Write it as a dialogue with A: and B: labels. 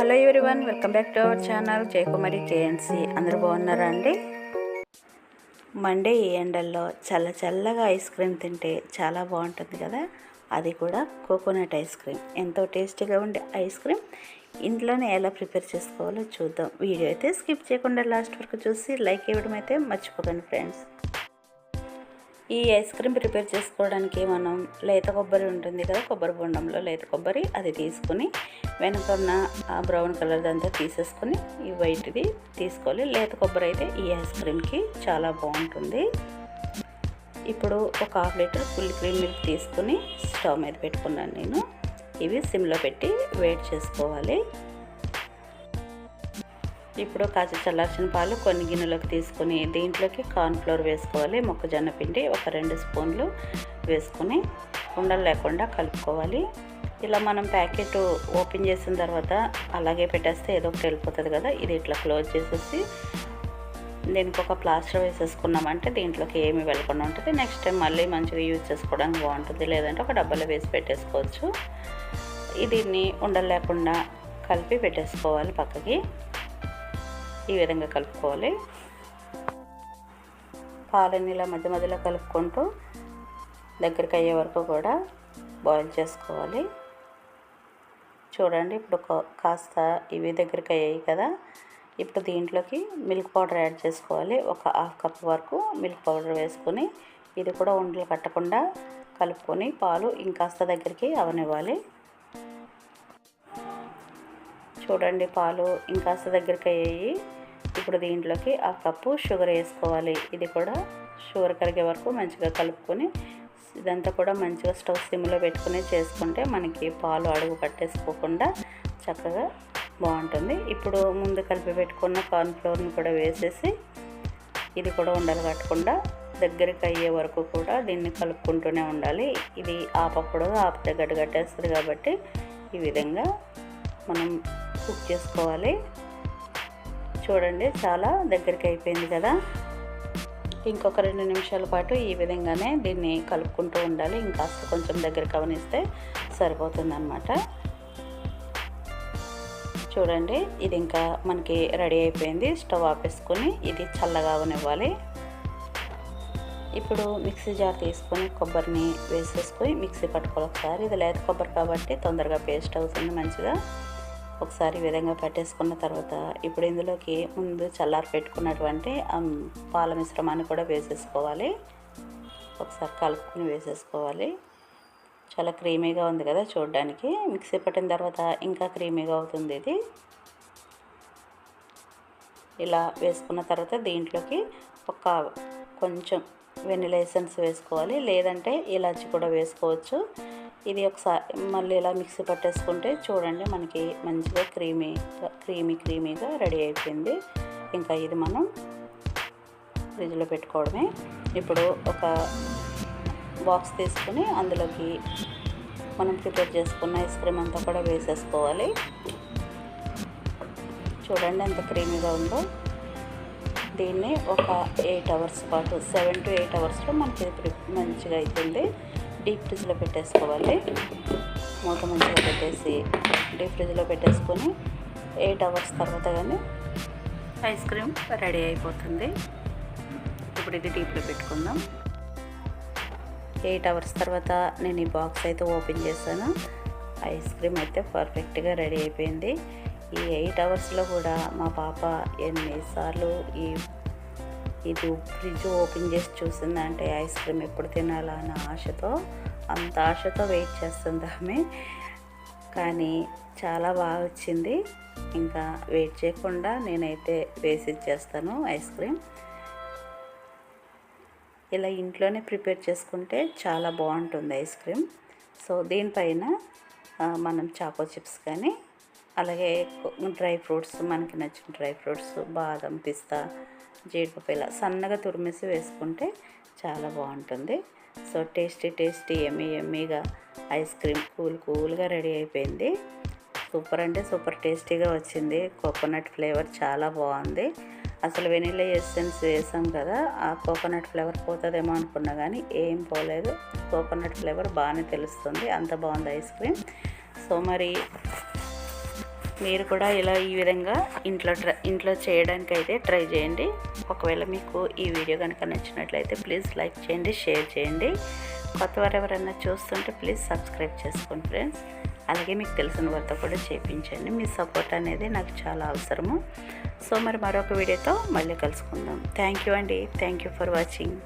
A: Hello everyone welcome back to our channel. Jayakumari KNC అందరూ బాగున్నారా అండి? మండే ఈ ఎండల్లో చల్ల చల్లగా ఐస్ క్రీమ్ తింటే చాలా బాగుంటుంది కదా? అది కూడా కోకోనట్ ఐస్ క్రీమ్. ఎంతో టేస్టీగా ఉండే ఐస్ క్రీమ్. ఇంట్లోనే ఎలా ప్రిపేర్ చేసుకోవాలో చూద్దాం. వీడియో అయితే స్కిప్ చేయకుండా లాస్ట్ వరకు చూసి లైక్ ఇవ్వడం అయితే మర్చిపోకండి ఫ్రెండ్స్. ఈ ఐస్ క్రీమ్ ప్రిపేర్ చేసుకోవడానికి మనం లేత కొబ్బరి ఉంటుంది కదా కొబ్బరి బొండంలో లేత కొబ్బరి అది తీసుకుని వెనక ఉన్న ఆ బ్రౌన్ కలర్ అంతా తీసేసుకొని ఈ వైట్ది తీసుకోవాలి. లేత కొబ్బరి అయితే ఈ ఐస్ క్రీమ్కి చాలా బాగుంటుంది. ఇప్పుడు ఒక half litre full cream milk తీసుకుని స్టవ్ మీద పెట్టుకున్నాను నేను. ఇవి సిమ్లో పెట్టి వెయిట్ చేసుకోవాలి. ఇప్పుడు కాచి చల్లార్చిన పాలు కొన్ని గిన్నెలోకి తీసుకొని దీంట్లోకి కార్న్ఫ్లోర్ వేసుకోవాలి. మొక్కజొన్న పిండి ఒక రెండు స్పూన్లు వేసుకొని ఉండలు లేకుండా కలుపుకోవాలి. ఇలా మనం ప్యాకెట్ ఓపెన్ చేసిన తర్వాత అలాగే పెట్టేస్తే ఏదో ఒకటి వెళ్ళిపోతుంది కదా ఇది ఇట్లా క్లోజ్ చేసేసి దీనికి ఒక ప్లాస్టర్ వేసేసుకున్నామంటే దీంట్లోకి ఏమి వెళ్ళకుండా ఉంటుంది. నెక్స్ట్ టైం మళ్ళీ మంచిగా యూజ్ చేసుకోవడానికి బాగుంటుంది. లేదంటే ఒక డబ్బాలో వేసి పెట్టేసుకోవచ్చు. దీన్ని ఉండలు లేకుండా కలిపి పెట్టేసుకోవాలి పక్కకి. ఈ విధంగా కలుపుకోవాలి. పాలని ఇలా మధ్య మధ్యలో కలుపుకుంటూ దగ్గరికి అయ్యే వరకు కూడా బాయిల్ చేసుకోవాలి. చూడండి ఇప్పుడు కాస్త ఇవి దగ్గరికి అయ్యాయి కదా. ఇప్పుడు దీంట్లోకి మిల్క్ పౌడర్ యాడ్ చేసుకోవాలి. ఒక హాఫ్ కప్ వరకు మిల్క్ పౌడర్ వేసుకొని ఇది కూడా ఉండలు కట్టకుండా కలుపుకొని పాలు ఇంకాస్త దగ్గరికి అవనివ్వాలి. చూడండి పాలు ఇంకాస్త దగ్గరికి అయ్యాయి. ఇప్పుడు దీంట్లోకి ఆ కప్పు షుగర్ వేసుకోవాలి. ఇది కూడా షుగర్ కరిగే వరకు మంచిగా కలుపుకొని ఇదంతా కూడా మంచిగా స్టవ్ సిమ్లో పెట్టుకుని చేసుకుంటే మనకి పాలు అడుగు పట్టేసుకోకుండా చక్కగా బాగుంటుంది. ఇప్పుడు ముందు కలిపి పెట్టుకున్న కార్న్ఫ్లోర్ని కూడా వేసేసి ఇది కూడా ఉండాలి కట్టకుండా దగ్గరికి అయ్యే వరకు కూడా దీన్ని కలుపుకుంటూనే ఉండాలి. ఇది ఆపప్పుడు ఆపితే గడ్డ కట్టేస్తుంది కాబట్టి ఈ విధంగా మనం కుక్ చేసుకోవాలి. చూడండి చాలా దగ్గరికి అయిపోయింది కదా. ఇంకొక రెండు నిమిషాల పాటు ఈ విధంగానే దీన్ని కలుపుకుంటూ ఉండాలి. ఇంకాస్త కొంచెం దగ్గర కవనిస్తే సరిపోతుంది అనమాట చూడండి ఇది ఇంకా మనకి రెడీ అయిపోయింది. స్టవ్ ఆపేసుకొని ఇది చల్లగా అవనివ్వాలి. ఇప్పుడు మిక్సీ జార్ తీసుకొని కొబ్బరిని వేసేసుకొని మిక్సీ పట్టుకోవాలి ఒకసారి. ఇది లేత కొబ్బరి కాబట్టి తొందరగా పేస్ట్ అవుతుంది మంచిగా. ఒకసారి ఈ విధంగా పెట్టేసుకున్న తర్వాత ఇప్పుడు ఇందులోకి ముందు చల్లారి పెట్టుకున్నటువంటి పాల మిశ్రమాన్ని కూడా వేసేసుకోవాలి. ఒకసారి కలుపుకొని వేసేసుకోవాలి. చాలా క్రీమీగా ఉంది కదా చూడడానికి. మిక్సీ పట్టిన తర్వాత ఇంకా క్రీమీగా అవుతుంది ఇది. ఇలా వేసుకున్న తర్వాత దీంట్లోకి ఒక కొంచెం వెనిలా ఎసెన్స్ వేసుకోవాలి. లేదంటే ఇలాచి కూడా వేసుకోవచ్చు. ఇది ఒకసారి మళ్ళీ ఇలా మిక్సీ పట్టేసుకుంటే చూడండి మనకి మంచిగా క్రీమీ క్రీమీ క్రీమీగా రెడీ అయిపోయింది. ఇంకా ఇది మనం ఫ్రిడ్జ్లో పెట్టుకోవడమే. ఇప్పుడు ఒక బాక్స్ తీసుకుని అందులోకి మనం ప్రిపేర్ చేసుకున్న ఐస్ క్రీమ్ అంతా కూడా వేసేసుకోవాలి. చూడండి ఎంత క్రీమీగా ఉందో. దీన్ని ఒక ఎయిట్ అవర్స్ పాటు సెవెన్ టు ఎయిట్ అవర్స్లో మనకి మంచిగా అవుతుంది డీప్ ఫ్రిడ్జ్లో పెట్టేసుకోవాలి. మూత మంచిగా పెట్టేసి డీప్ ఫ్రిడ్జ్లో పెట్టేసుకొని ఎయిట్ అవర్స్ తర్వాత కానీ ఐస్ క్రీమ్ రెడీ అయిపోతుంది. ఇప్పుడు ఇది డీప్లో పెట్టుకుందాం. ఎయిట్ అవర్స్ తర్వాత నేను ఈ బాక్స్ అయితే ఓపెన్ చేశాను. ఐస్ క్రీమ్ అయితే పర్ఫెక్ట్గా రెడీ అయిపోయింది. ఈ ఎయిట్ అవర్స్లో కూడా మా పాప ఎన్నిసార్లు ఈ ఇది ఫ్రిడ్జ్ ఓపెన్ చేసి చూసిందంటే ఐస్ క్రీమ్ ఎప్పుడు తినాలా అన్న ఆశతో అంత ఆశతో వెయిట్ చేస్తుంది ఆమె. కానీ చాలా బాగా వచ్చింది. ఇంకా వెయిట్ చేయకుండా నేనైతే వేసి ఇచ్చేస్తాను ఐస్ క్రీమ్. ఇలా ఇంట్లోనే ప్రిపేర్ చేసుకుంటే చాలా బాగుంటుంది ఐస్ క్రీమ్. సో దీనిపైన మనం చాకో చిప్స్ కానీ అలాగే డ్రై ఫ్రూట్స్ మనకి నచ్చిన డ్రై ఫ్రూట్స్ బాదం పిస్తా జీడిపప్పు ఇలా సన్నగా తురిమేసి వేసుకుంటే చాలా బాగుంటుంది. సో టేస్టీ టేస్టీ ఎమ్మీ ఎమ్మీగా ఐస్ క్రీమ్ కూల్ కూల్గా రెడీ అయిపోయింది. సూపర్ అంటే సూపర్ టేస్టీగా వచ్చింది. కోకోనట్ ఫ్లేవర్ చాలా బాగుంది. అసలు వెనీలా ఎసెన్స్ వేసాం కదా ఆ కోకోనట్ ఫ్లేవర్ పోతుందేమో అనుకున్నా కానీ ఏం పోలేదు. కోకోనట్ ఫ్లేవర్ బాగానే తెలుస్తుంది. అంత బాగుంది ఐస్ క్రీమ్. సో మరి మీరు కూడా ఇలా ఈ విధంగా ఇంట్లో ట్రై ఇంట్లో చేయడానికి అయితే ట్రై చేయండి. ఒకవేళ మీకు ఈ వీడియో కనుక నచ్చినట్లయితే ప్లీజ్ లైక్ చేయండి షేర్ చేయండి. కొత్త వారు ఎవరైనా చూస్తుంటే ప్లీజ్ సబ్స్క్రైబ్ చేసుకోండి ఫ్రెండ్స్. అలాగే మీకు తెలిసిన వారితో కూడా చేయించండి మీ సపోర్ట్ అనేది నాకు చాలా అవసరము. సో మరి మరొక వీడియోతో మళ్ళీ కలుసుకుందాం. థ్యాంక్ యూ అండి. Thank you for watching.